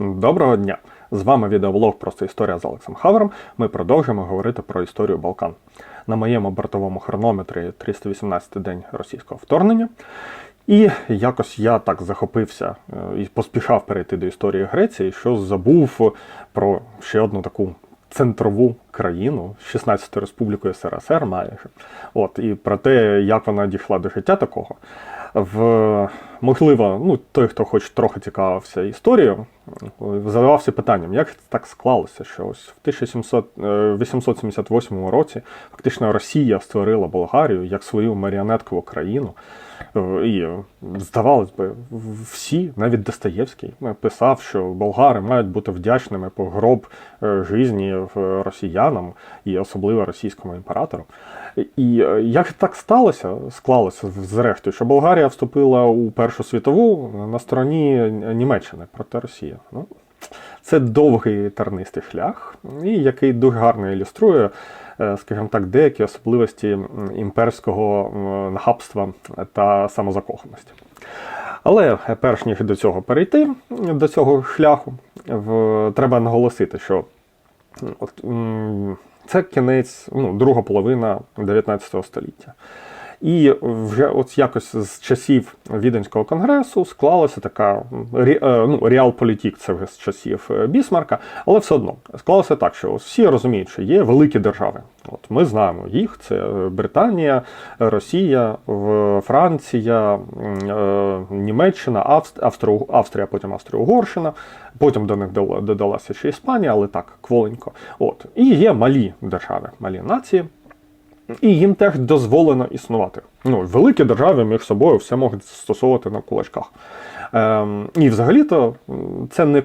Доброго дня! З вами відеоблог Просто історія з Олексом Хавером. Ми продовжуємо говорити про історію Балкан. На моєму бортовому хронометрі 318 день російського вторгнення. І якось я так захопився е, і поспішав перейти до історії Греції, що забув про ще одну таку центрову країну, 16-ту республіку СРСР майже. От, і про те, як вона дійшла до життя такого. В, можливо, ну, той, хто хоч трохи цікавився історією, задавався питанням, як так склалося, що ось в 1878 році фактично Росія створила Болгарію як свою маріонеткову країну. Е, І здавалось би, всі, навіть Достоєвський, писав, що болгари мають бути вдячними по гроб е, житті росіянам і особливо російському імператору. І е, як так сталося, склалося зрештою, що Болгарія вступила у Першу світову на стороні Німеччини проти Росії. Ну, це довгий тернистий шлях, і який дуже гарно ілюструє, е, скажімо так, деякі особливості імперського нахабства та самозакоханості. Але перш ніж до цього перейти, до цього шляху, в, треба наголосити, що от, це кінець, ну, друга половина 19 століття. І вже от якось з часів Віденського конгресу склалася така е, ну, реалполітік, це вже з часів е, Бісмарка, але все одно склалося так, що всі розуміють, що є великі держави. От Ми знаємо їх: це Британія, Росія, Франція, е, Німеччина, Авст- Австро- Австрія, потім Австрія-Угорщина. Потім до них додала- додалася ще Іспанія, але так, кволенько. От. І є малі держави, малі нації. І їм теж дозволено існувати. Ну, великі держави між собою все можуть стосовувати на кулачках. Ем, і взагалі-то це не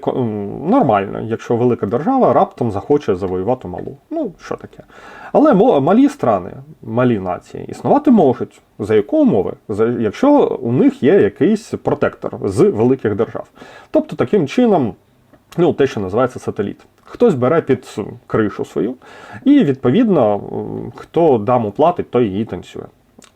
нормально, якщо велика держава раптом захоче завоювати малу. Ну, що таке. Але малі страни, малі нації існувати можуть. За якої умови? За, якщо у них є якийсь протектор з великих держав. Тобто, таким чином, ну, те, що називається сателіт. Хтось бере під кришу свою, і відповідно, хто даму платить, той її танцює.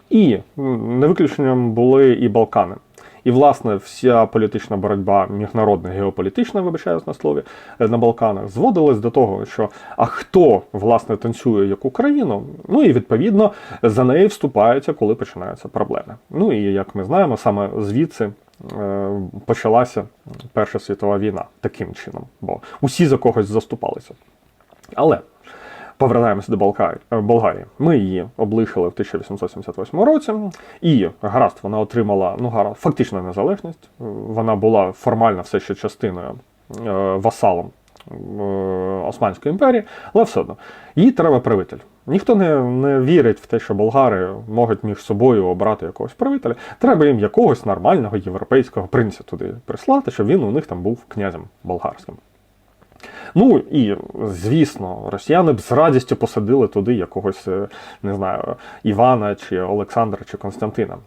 І не виключенням були і Балкани. І, власне, вся політична боротьба, міжнародна, геополітична, вибачаюсь на слові, е, на Балканах зводилась до того, що а хто власне танцює яку країну, ну і відповідно за неї вступаються, коли починаються проблеми. Ну і як ми знаємо, саме звідси почалася Перша світова війна таким чином, бо усі за когось заступалися. Але повертаємося до е, Болгарії. Ми її облишили в 1878 році, і гаразд вона отримала ну гаразд, фактично незалежність. Вона була формально все ще частиною е, васалом е, Османської імперії, але все одно їй треба правитель. Ніхто не, не вірить в те, що болгари можуть між собою обрати якогось правителя. Треба їм якогось нормального європейського принця туди прислати, щоб він у них там був князем болгарським. Ну і звісно, росіяни б з радістю посадили туди якогось, е, не знаю, Івана чи Олександра чи Константина.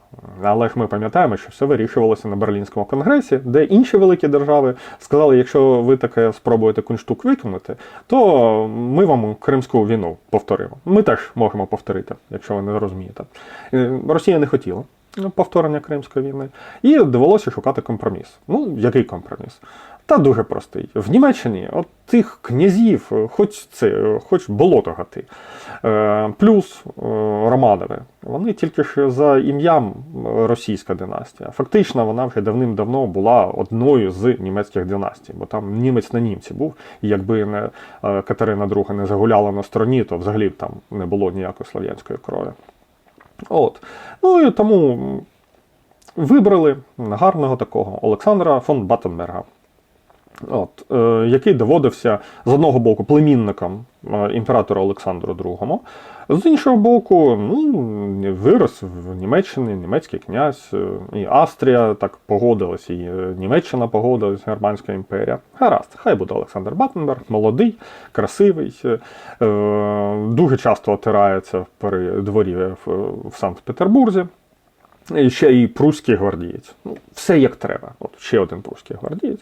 Але ж ми пам'ятаємо, що все вирішувалося на Берлінському конгресі, де інші великі держави сказали, якщо ви таке спробуєте кунштук виконати, то ми вам Кримську війну повторимо. Ми теж можемо повторити, якщо ви не розумієте. Е, Росія не хотіла. Повторення Кримської війни, і довелося шукати компроміс. Ну, який компроміс? Та дуже простий. В Німеччині от тих князів, хоч це, хоч болото гати, е, плюс е, Романови, вони тільки ж за ім'ям російська династія. Фактично, вона вже давним-давно була одною з німецьких династій, бо там німець на німці був. І якби не е, Катерина II не загуляла на стороні, то взагалі б там не було ніякої слов'янської крові. От. Ну і тому вибрали гарного такого Олександра фон Баттенберга. От, е, який доводився з одного боку племінником е, імператора Олександру II, з іншого боку, ну, вирос в Німеччині, німецький князь, е, і Австрія так погодилась, і е, Німеччина погодилась, Германська імперія. Гаразд, хай буде Олександр Баттенберг, молодий, красивий, дуже часто отирається при дворі в Санкт-Петербурзі. І ще і прусський гвардієць. Ну, все як треба. От ще один прусський гвардієць.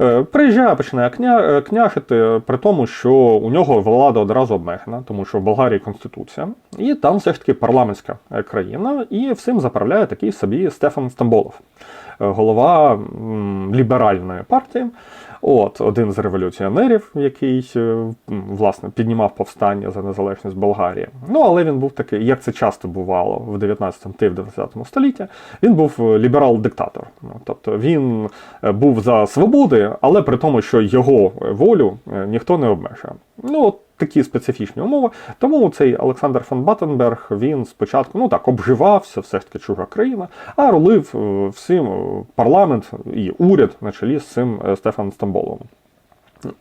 Е, приїжджає, починає кня, е, княжити, при тому, що у нього влада одразу обмежена, тому що в Болгарії конституція, і там все ж таки парламентська е, країна, і всім заправляє такий собі Стефан Стамболов, е, голова ліберальної партії. От, один з революціонерів, який е, власне піднімав повстання за незалежність Болгарії. Ну, але він був такий, як це часто бувало в 19 та в 20 столітті, він був е, ліберал-диктатор. Ну, тобто він е, був за свободи, але при тому, що його волю ніхто не обмежує. Ну, такі специфічні умови. Тому цей Олександр фон Баттенберг він спочатку ну так обживався, все ж таки чужа країна, а рулив е, всім е, парламент і уряд на чолі з цим е, Стефаном Стамболовим.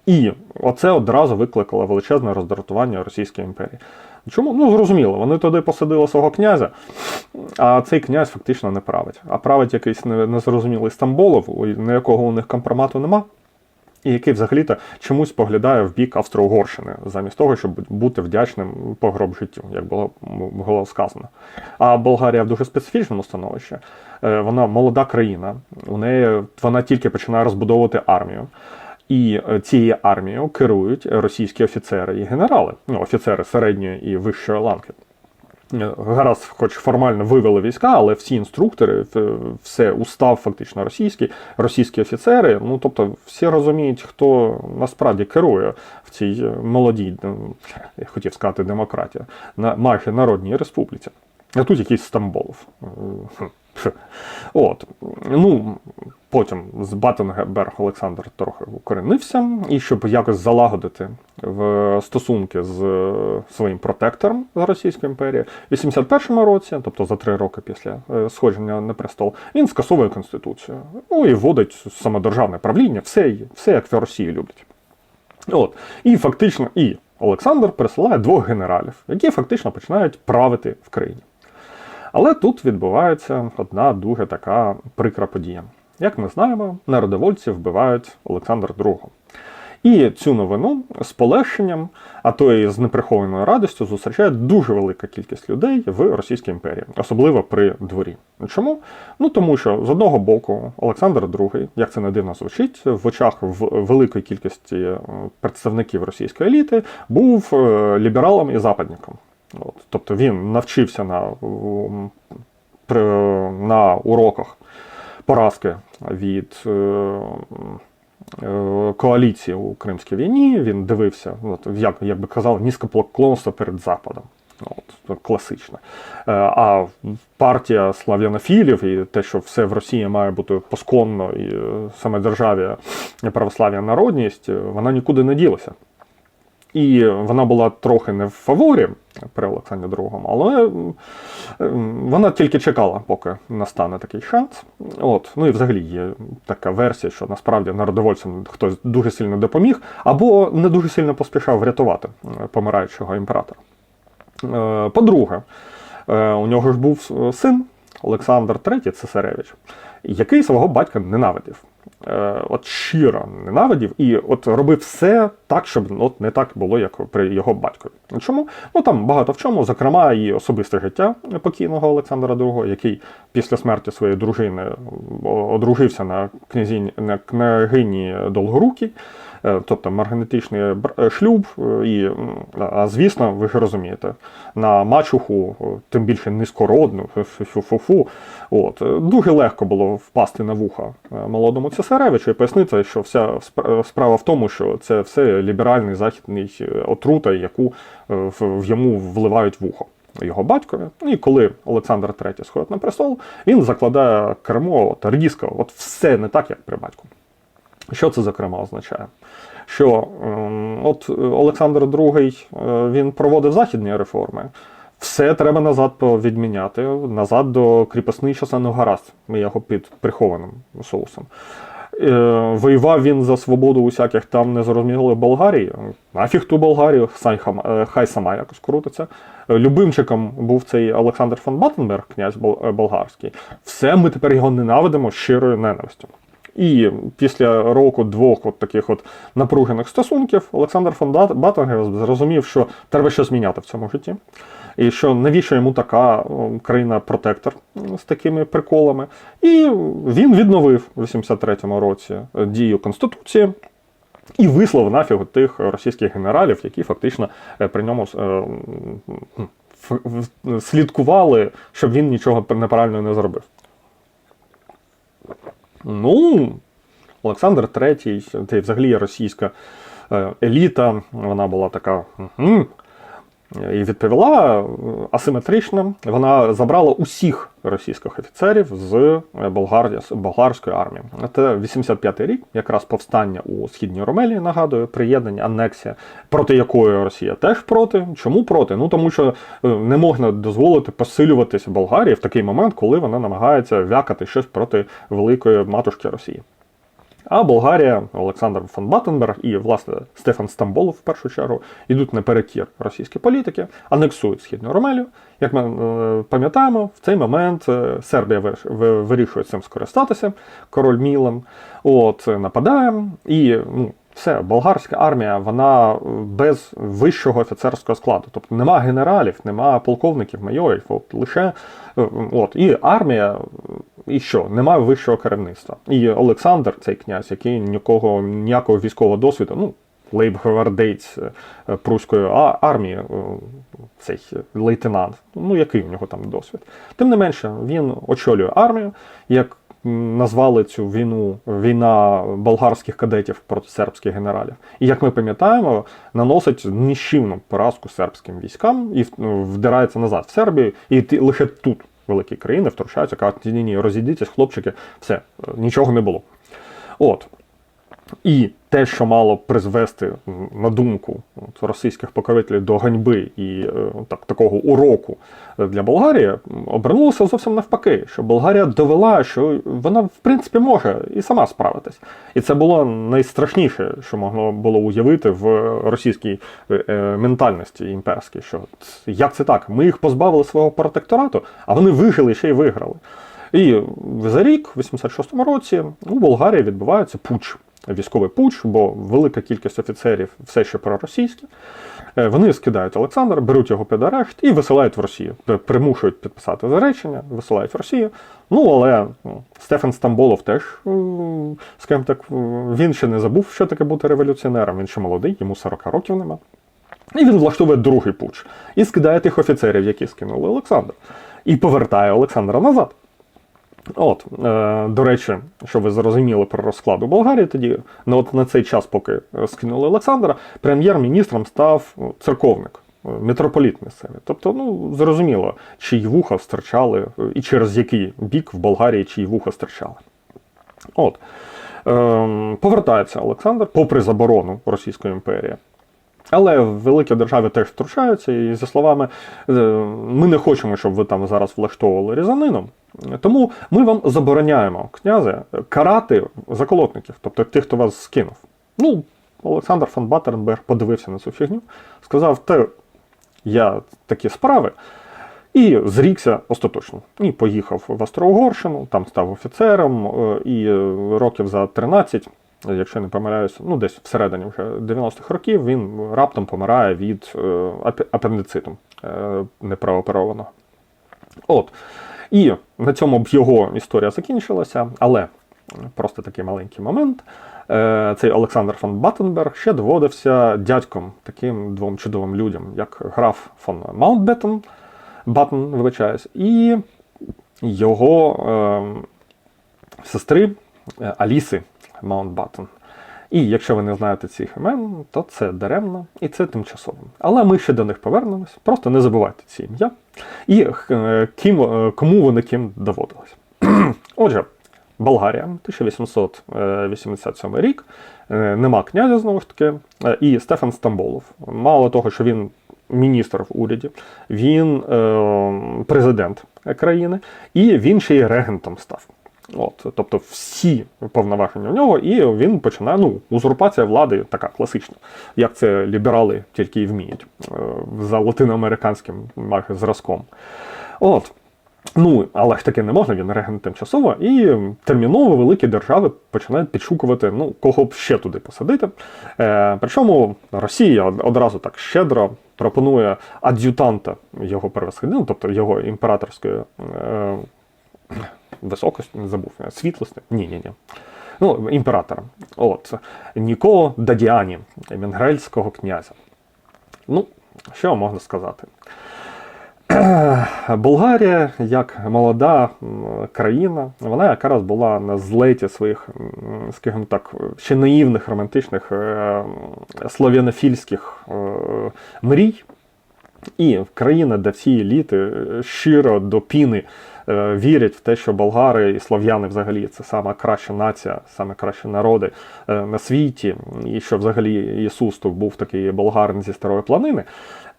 І оце одразу викликало величезне роздратування Російської імперії. Чому? Ну, зрозуміло, вони туди посадили свого князя, а цей князь фактично не править. А править якийсь незрозумілий Стамболов, на якого у них компромату нема, і який взагалі-то чомусь поглядає в бік Австро-Угорщини, замість того, щоб бути вдячним по гроб життю, як було, було сказано. А Болгарія в дуже специфічному становищі. Е, Вона молода країна, у неї вона тільки починає розбудовувати армію. І е, цією армією керують російські офіцери і генерали, ну, офіцери середньої і вищої ланки. Е, Гаразд, хоч формально вивели війська, але всі інструктори, все устав фактично російський, російські офіцери. Ну тобто всі розуміють, хто насправді керує в цій е, молодій, е, я хотів сказати, демократії, на майже народній республіці. А тут якийсь Стамболов. Е. От. Ну, потім з Баттенберг Олександр трохи укоренився, і щоб якось залагодити в стосунки з е, своїм протектором з Російської імперії, в 81-му році, тобто за три роки після е, сходження на престол, він скасовує конституцію. Ну і вводить самодержавне правління, все, все як в Росії люблять. От. І фактично, і Олександр присилає двох генералів, які фактично починають правити в країні. Але тут відбувається одна дуже така прикра подія. Як ми знаємо, народовольці вбивають Олександра II. І цю новину з полегшенням, а то і з неприхованою радістю зустрічає дуже велика кількість людей в Російській імперії, особливо при дворі. Чому? Ну тому що з одного боку Олександр II, як це не дивно звучить, в очах великої кількості е, представників російської еліти був е, лібералом і западником. От, тобто він навчився на, на уроках поразки від е, е, коаліції у Кримській війні. Він дивився, от, як, як би казали, низькопоклонство перед Западом. От, класично. Е, А партія слав'янофілів і те, що все в Росії має бути посконно і саме державі православ'я народність, вона нікуди не ділася. І вона була трохи не в фаворі при Олександрі II, але вона тільки чекала, поки настане такий шанс. От. Ну і взагалі є така версія, що насправді народовольцям хтось дуже сильно допоміг, або не дуже сильно поспішав врятувати е, помираючого імператора. Е, По-друге, е, у нього ж був син Олександр III Цесаревич, який свого батька ненавидів. Е, От щиро ненавидів і от робив все так, щоб от не так було, як при його батькові. Чому? Ну там багато в чому, зокрема, і особисте життя покійного Олександра II, який після смерті своєї дружини одружився на князінь на княгині Долгорукій. Е, тобто марганетичний е, шлюб, е, і, а звісно, ви ж розумієте, на мачуху, тим більше низькородну, фу-фу-фу-фу, от, дуже легко було впасти на вуха молодому цесаревичу і пояснити, що вся справа в тому, що це все ліберальний західний отрута, яку в йому вливають в ухо. Його батькові. І коли Олександр III сходить на престол, він закладає кермо от, от все не так, як при батьку. Що це, зокрема, означає? Що ем, от е, Олександр II е, він проводив західні реформи. Все треба назад відміняти, назад до кріпосний часа ну гаразд. Ми його під прихованим соусом. Е, Воював він за свободу усяких там незрозумілої Болгарії. Нафіг ту Болгарію, хай, сама якось крутиться. Любимчиком був цей Олександр фон Баттенберг, князь болгарський. Все, ми тепер його ненавидимо щирою ненавистю. І після року-двох от таких от напружених стосунків Олександр фон Бат- Баттенберг зрозумів, що треба щось міняти в цьому житті. І що навіщо йому така країна-протектор з такими приколами. І він відновив у 83-му році е, дію Конституції. І вислав нафіг тих російських генералів, які фактично е, при ньому е, в- слідкували, щоб він нічого неправильно не зробив. Ну, Олександр III, та взагалі російська е, еліта, вона була така. «Мгм». І відповіла е, асиметрично. Вона забрала усіх російських офіцерів з е, болгарської армії. Це 85-й рік, якраз повстання у східній Ромелії, нагадую, приєднання, анексія, проти якої Росія теж проти. Чому проти? Ну тому що е, не можна дозволити посилюватися Болгарії в такий момент, коли вона намагається вякати щось проти великої матушки Росії. А Болгарія, Олександр фон Баттенберг і, власне, Стефан Стамболов в першу чергу йдуть на перекір російській політики, анексують східну Ромелію. Як ми е, пам'ятаємо, в цей момент е, Сербія вирішує цим скористатися, король Мілан. От е, нападає, і ну, все, болгарська армія, вона е, без вищого офіцерського складу. Тобто нема генералів, нема полковників, майорів, от лише е, от і армія. І що? Немає вищого керівництва. І Олександр, цей князь, який нікого, ніякого військового досвіду, ну, лейбгвардейць е, Пруської армії, цей лейтенант, ну який в нього там досвід. Тим не менше, він очолює армію, як назвали цю війну війна болгарських кадетів проти сербських генералів. І як ми пам'ятаємо, наносить нищівну поразку сербським військам і ну, вдирається назад в Сербію, і лише тут великі країни втручаються, кажуть, ні, ні, розійдіться, хлопчики, все, нічого не було. От. І те, що мало призвести на думку от, російських покровителів до ганьби і е, так, такого уроку для Болгарії, обернулося зовсім навпаки, що Болгарія довела, що вона в принципі може і сама справитись. І це було найстрашніше, що могло було уявити в російській е, е, ментальності імперській. Що як це так? Ми їх позбавили свого протекторату, а вони вижили ще й виграли. І за рік, в 86-му році, у Болгарії відбувається пуч, військовий пуч, бо велика кількість офіцерів все ще проросійські. Е, Вони скидають Олександра, беруть його під арешт і висилають в Росію. Примушують підписати заречення, висилають в Росію. Ну, але Стефан Стамболов теж, скажімо так, він ще не забув, що таке бути революціонером. Він ще молодий, йому 40 років нема. І він влаштовує другий пуч і скидає тих офіцерів, які скинули Олександра, і повертає Олександра назад. От, е, до речі, що ви зрозуміли про розклад у Болгарії тоді, ну от на цей час, поки е, скинули Олександра, прем'єр-міністром став ну, церковник, е, митрополіт місцевий. Тобто, ну, зрозуміло, чиї вуха стирчали, е, і через який бік в Болгарії чиї вуха стирчали. От. Ем, повертається Олександр, попри заборону Російської імперії. Але великі держави теж втручаються, і за словами, е, ми не хочемо, щоб ви там зараз влаштовували різанину. Тому ми вам забороняємо, князе, карати заколотників, тобто тих, хто вас скинув. Ну, Олександр фон Баттернберг подивився на цю фігню, сказав, те, я такі справи, і зрікся остаточно. І поїхав в Австро-Угорщину, там став офіцером, е, і е, років за 13, якщо не помиляюся, ну десь всередині вже 90-х років він раптом помирає від е, апендициту е, неправооперованого. От. І на цьому б його історія закінчилася, але просто такий маленький момент. Е, Цей Олександр фон Баттенберг ще доводився дядьком таким двом чудовим людям, як граф фон Маунтбеттен, Баттен, вибачаюсь, і його е, сестри Аліси Маунтбаттен. І якщо ви не знаєте цих імен, то це даремно і це тимчасово. Але ми ще до них повернемось. Просто не забувайте ці ім'я. І е, ким, е, кому вони ким доводились. Отже, Болгарія, 1887 рік, е, нема князя знову ж таки, і Стефан Стамболов. Мало того, що він міністр в уряді, він президент країни, і він ще й регентом став. От, тобто всі повноваження в нього, і він починає, ну, узурпація влади така класична, як це ліберали тільки і вміють е, за латиноамериканським зразком. От. Ну, але ж таки не можна, він регент тимчасово, і терміново великі держави починають підшукувати, ну, кого б ще туди посадити. Е, причому Росія одразу так щедро пропонує ад'ютанта його перевосходину, тобто його імператорської е, високості, не забув, е, світлості. Ні, ні, ні. Ну, імператора. От. Ніколо Дадіані, менгрельського князя. Ну, що можна сказати? Болгарія, як молода країна, вона якраз була на злеті своїх, скажімо так, ще наївних романтичних е, слов'янофільських е, мрій. І країна, де всі еліти щиро до піни вірять в те, що болгари і слов'яни взагалі це сама краща нація, саме кращі народи е, на світі, і що взагалі Ісус тут був такий болгарин зі старої планини.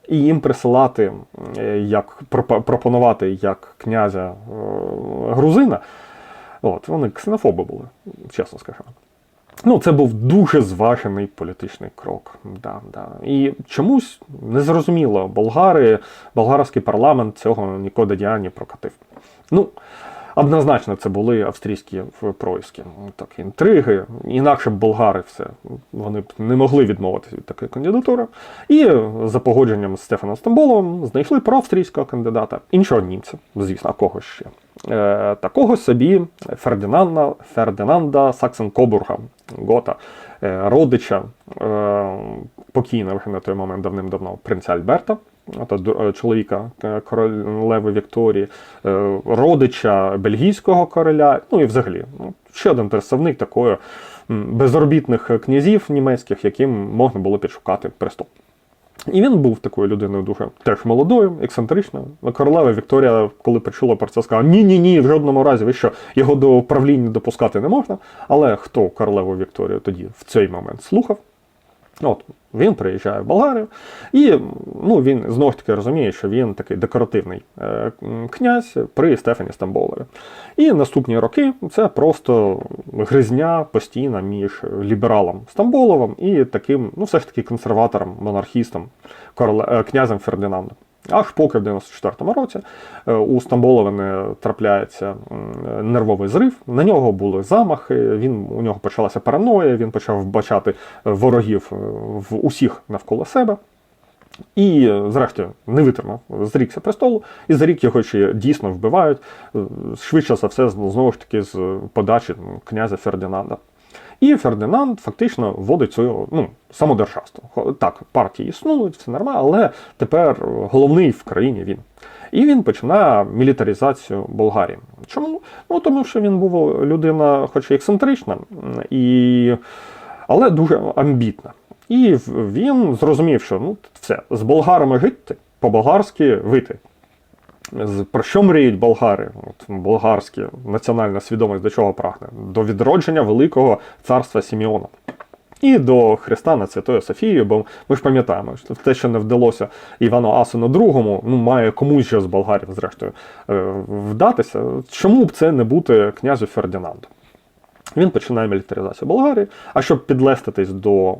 І їм присилати, е, як пропонувати як князя е, грузина. От, вони ксенофоби були, чесно скажемо. Ну, це був дуже зважений політичний крок. Да, да. І чомусь незрозуміло, болгари, болгарський парламент цього ніколи Діані прокатив. Ну, однозначно, це були австрійські проїски. Так, інтриги. Інакше б болгари все. Вони б не могли відмовитися від такої кандидатури. І за погодженням з Стефаном Стамболовим знайшли проавстрійського кандидата. Іншого німця, звісно, кого ще. Е, такого собі Фердинанда, Фердинанда Саксен-Кобурга, Гота, е, родича е, покійного на той момент давним-давно принця Альберта, ду- е, чоловіка е, королеви Вікторії, е, родича бельгійського короля, ну і взагалі ну, ще один представник такої безробітних князів німецьких, яким можна було підшукати престол. І він був такою людиною дуже теж молодою, ексцентричною. Королева Вікторія, коли почула про це, сказала: ні, ні, ні, в жодному разі, ви що його до правління допускати не можна. Але хто королеву Вікторію тоді в цей момент слухав? От він приїжджає в Болгарію, і ну, він знову ж таки розуміє, що він такий декоративний е, князь при Стефані Стамболові. І наступні роки це просто гризня постійна між лібералом Стамболовим і таким, ну все ж таки консерватором, монархістом, е, князем Фердинандом. Аж поки в 94-му році е, у Стамболова не трапляється нервовий зрив. На нього були замахи. Він у нього почалася параноя. Він почав вбачати ворогів е, в усіх навколо себе. І, е, зрештою, не витримав, зрікся престолу, і за рік його ще дійсно вбивають. Швидше за все, знову ж таки, з подачі князя Фердинанда. І Фердинанд фактично вводить свою ну, самодержавство. Так, партії існують, все нормально, але тепер головний в країні він. І він починає мілітаризацію Болгарії. Чому? Ну тому що він був людина, хоч і ексцентрична, і... але дуже амбітна. І він зрозумів, що ну все, з болгарами жити, по-болгарськи вити. Про що мріють болгари? От, болгарські національна свідомість до чого прагне? До відродження великого царства Сіміона. І до Христа над Святою Софією, бо ми ж пам'ятаємо, що те, що не вдалося Івану Асуну II, ну, має комусь ще з болгарів, зрештою, е, вдатися. Чому б це не бути князю Фердинанду? Він починає мілітаризацію Болгарії. А щоб підлеститись до е,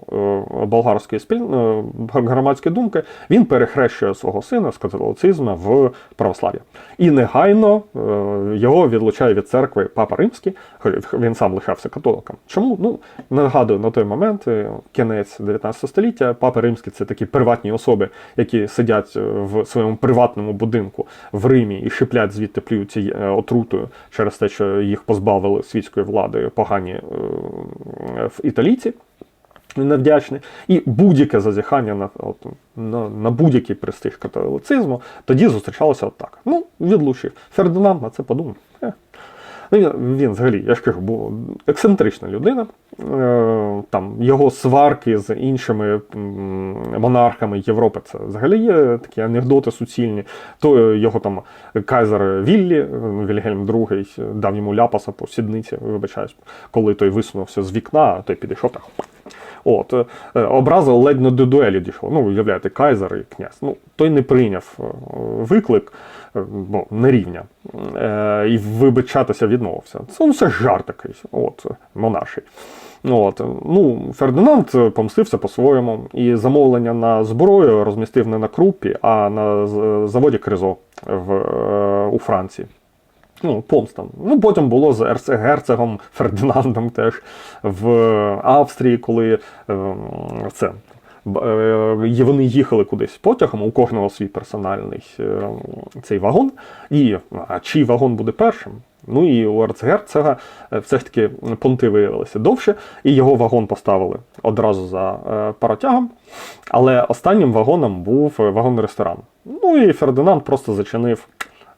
болгарської спіль... е, громадської думки, він перехрещує свого сина з католицизму в православ'я. І негайно е, його відлучає від церкви Папа Римський. Він сам лишався католиком. Чому? Ну нагадую, на той момент, кінець 19 століття, Папа Римський це такі приватні особи, які сидять в своєму приватному будинку в Римі і шиплять звідти плюються отрутою через те, що їх позбавили світської влади погані е, в італійці. Невдячний. І будь-яке зазіхання на, от, на, на будь-який престиж католицизму тоді зустрічалося отак. Ну, відлучив. Фердинанд на це подумав. Е. Ну, він, він взагалі, я ж кажу, був ексцентрична людина. Е, там, його сварки з іншими монархами Європи це взагалі є такі анекдоти суцільні. То його там кайзер Віллі, Вільгельм II, дав йому ляпаса по сідниці, вибачаюсь, коли той висунувся з вікна, а той підійшов так. От, е, образа ледь не до дуелі дійшло. Ну, уявляєте, кайзер і князь. Ну, той не прийняв е, виклик, е, бо не рівня, е, і вибачатися відмовився. Це ну, все жарт такий, от, монарший. От, ну, Фердинанд помстився по-своєму, і замовлення на зброю розмістив не на крупі, а на заводі Кризо в, е, у Франції. Ну, помста. Ну, потім було з ерце- герцогом Фердинандом теж в Австрії, коли е, це. е, Вони їхали кудись потягом, у кожного свій персональний е, цей вагон. І а чий вагон буде першим? Ну і у ерцгерцога е, все ж таки понти виявилися довше, і його вагон поставили одразу за паротягом. Але останнім вагоном був вагон-ресторан. Ну і Фердинанд просто зачинив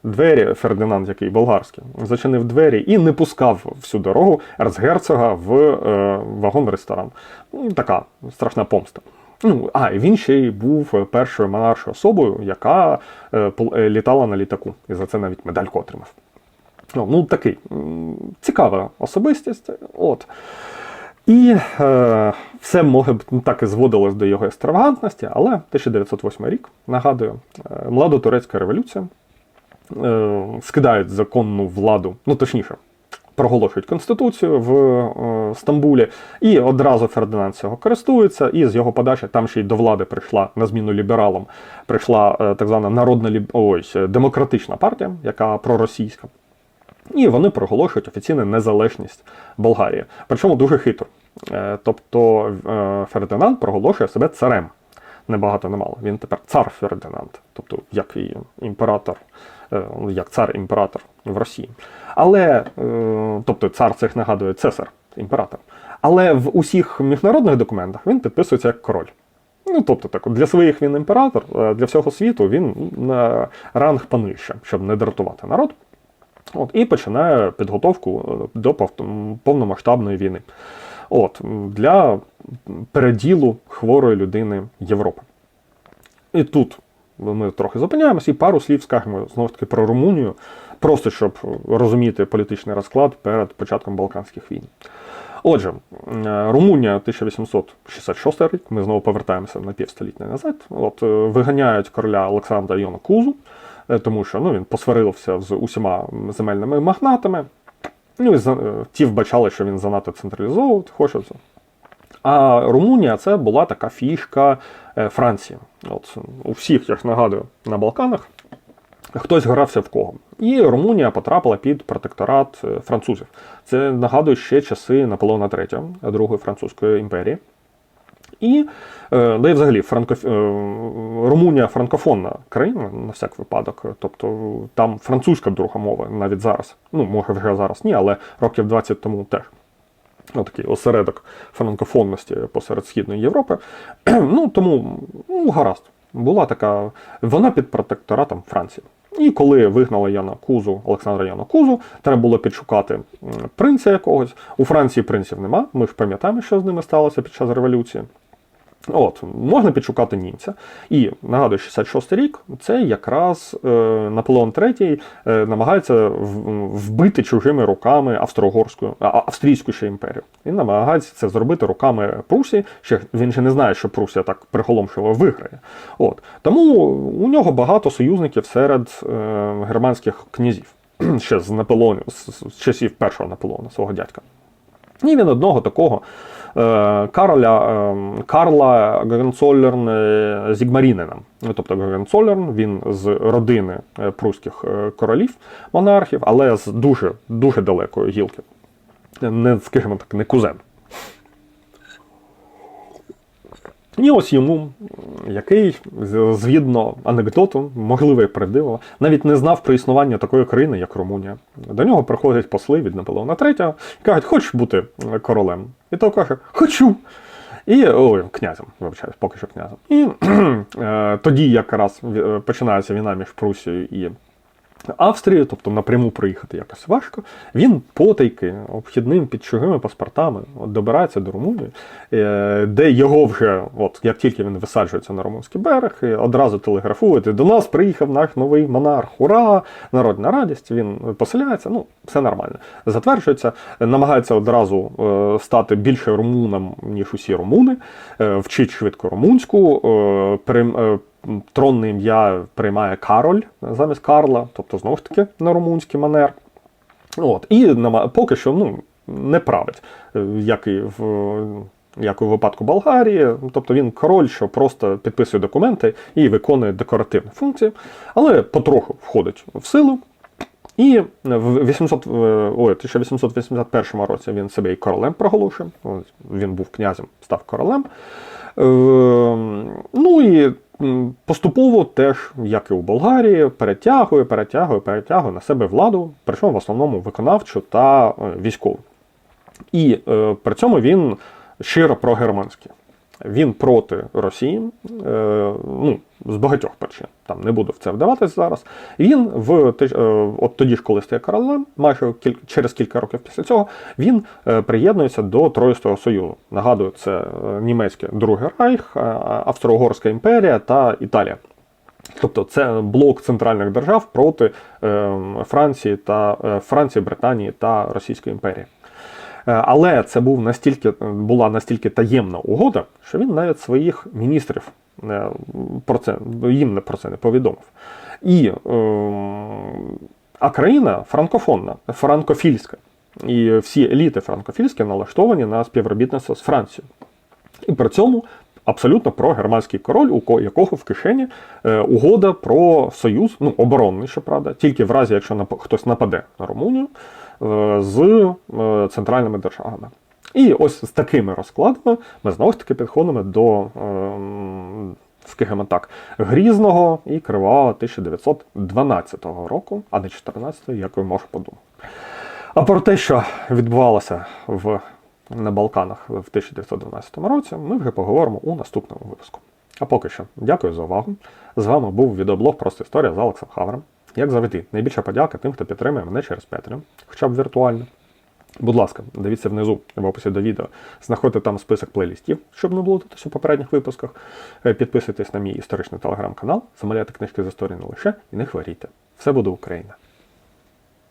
двері, Фердинанд, який болгарський, зачинив двері і не пускав всю дорогу ерцгерцога в е, вагон-ресторан. Ну, така страшна помста. Ну, а і він ще й був першою монаршою особою, яка е, е, літала на літаку. І за це навіть медальку отримав. Ну, ну такий цікава особистість. От. І е, все може б ну, так і зводилось до його екстравагантності, але 1908 рік, нагадую, е, младотурецька революція, е, скидають законну владу, ну точніше, проголошують конституцію в е, Стамбулі, і одразу Фердинанд цього користується, і з його подачі там ще й до влади прийшла на зміну лібералам, прийшла е, так звана народна ліб... ось, е, демократична партія, яка проросійська. І вони проголошують офіційну незалежність Болгарії. Причому дуже хитро. Е, Тобто е, Фердинанд проголошує себе царем. Небагато не мало. Він тепер цар Фердинанд, тобто як і імператор, як цар-імператор в Росії. Але, е, тобто цар цих нагадує цесар, імператор. Але в усіх міжнародних документах він підписується як король. Ну, тобто, так, для своїх він імператор, для всього світу він на ранг понижче, щоб не дратувати народ. От, і починає підготовку е, до повномасштабної війни. От, для переділу хворої людини Європи. І тут ми трохи зупиняємося і пару слів скажемо знову ж таки про Румунію, просто щоб розуміти політичний розклад перед початком Балканських війн. Отже, е, Румунія 1866 рік, ми знову повертаємося на півстоліття назад. От, е, виганяють короля Олександра Йона Кузу, е, тому що ну, він посварився з усіма земельними магнатами. Ну, і ті вбачали, що він занадто централізовувати хочеться. А Румунія це була така фішка е, Франції. От, у всіх, я ж нагадую, на Балканах хтось грався в кого. І Румунія потрапила під протекторат е, французів. Це нагадує ще часи Наполеона III, Другої французької імперії. І, е, да і взагалі, франко, е, Румунія франкофонна країна на всяк випадок. Тобто там французька друга мова навіть зараз. Ну, може вже зараз ні, але років 20 тому теж. Отакий осередок франкофонності посеред Східної Європи. Ну, тому, ну, гаразд. Була така, вона під протекторатом Франції. І коли вигнали Яна Кузу, Олександра Яна Кузу, треба було підшукати принца якогось. У Франції принців нема. Ми ж пам'ятаємо, що з ними сталося під час революції. От, можна підшукати німця. І нагадую, 66 рік це якраз е, Наполеон III е, намагається вбити чужими руками австро-угорську, австрійську ще імперію. Він намагається це зробити руками Прусії. Ще він ще не знає, що Прусія так приголомшливо виграє. От тому у нього багато союзників серед е, германських князів. Ще з Наполеонів, з, з часів першого Наполеона, свого дядька. І він одного такого е, е, Карла Гогенцоллерн е, Зігмарінена. Ну, Тобто Гогенцоллерн, він з родини е, пруських е, королів, монархів, але з дуже, дуже далекої гілки. Не, скажімо так, не кузен. І ось йому, який, згідно анекдоту, можливо, і правдиво, навіть не знав про існування такої країни, як Румунія. До нього приходять посли від Наполеона III і кажуть, хочеш бути королем? І той каже, хочу. І ой, князем, вибачаюсь, поки що князем. І е, тоді якраз е, починається війна між Прусією і Австрії, тобто напряму проїхати якось важко. Він потайки, обхідним під чужими паспортами от, добирається до Румунії, е, де його вже, от як тільки він висаджується на румунський берег, одразу телеграфують, до нас приїхав наш новий монарх, ура! Народна радість, він поселяється, ну, все нормально. Затверджується, намагається одразу е, стати більше румуном, ніж усі румуни, е, вчить швидко румунську, тронне ім'я приймає Кароль замість Карла, тобто знову ж таки на румунський манер. От, і поки що ну, не править, е, як і в. Як у випадку Болгарії, тобто він король, що просто підписує документи і виконує декоративні функції, але потроху входить в силу. І в 800, е, ой, 1881 році він себе і королем проголошує. Він був князем, став королем. Е, Ну і поступово теж, як і у Болгарії, перетягує, перетягує, перетягує на себе владу, причому в основному виконавчу та е, військову. І е, при цьому він щиро прогерманський. Він проти Росії, е, ну, з багатьох причин. Там не буду в це вдаватись зараз. Він в е, от тоді ж, коли стає королем, майже через кілька років після цього, він е, приєднується до Троїстого Союзу. Нагадую, це е, німецьке Другий Райх, Австро-Угорська імперія та Італія. Тобто це блок центральних держав проти Франції та Франції, Британії та Російської імперії. Але це був настільки, була настільки таємна угода, що він навіть своїх міністрів про це, їм не про це не повідомив. І, е, а країна франкофонна, франкофільська. І всі еліти франкофільські налаштовані на співробітництво з Францією. І при цьому абсолютно прогерманський король, у якого в кишені е, угода про союз, ну оборонний, щоправда, тільки в разі, якщо хтось нападе на Румунію е, з е, центральними державами. І ось з такими розкладами ми знову ж таки підходимо до, ем, скажімо так, грізного і кривавого 1912 року, а не 14, як ви можете подумати. А про те, що відбувалося в, на Балканах в 1912 році, ми вже поговоримо у наступному випуску. А поки що, дякую за увагу. З вами був відеоблог Просто історія з Алексом Хавром. Як завжди, найбільша подяка тим, хто підтримує мене через Patreon, хоча б віртуально. Будь ласка, дивіться внизу в описі до відео. Знаходьте там список плейлістів, щоб не блудитись у попередніх випусках. Е, Підписуйтесь на мій історичний телеграм-канал, замовляйте книжки з історії не лише і не хворійте. Все буде Україна!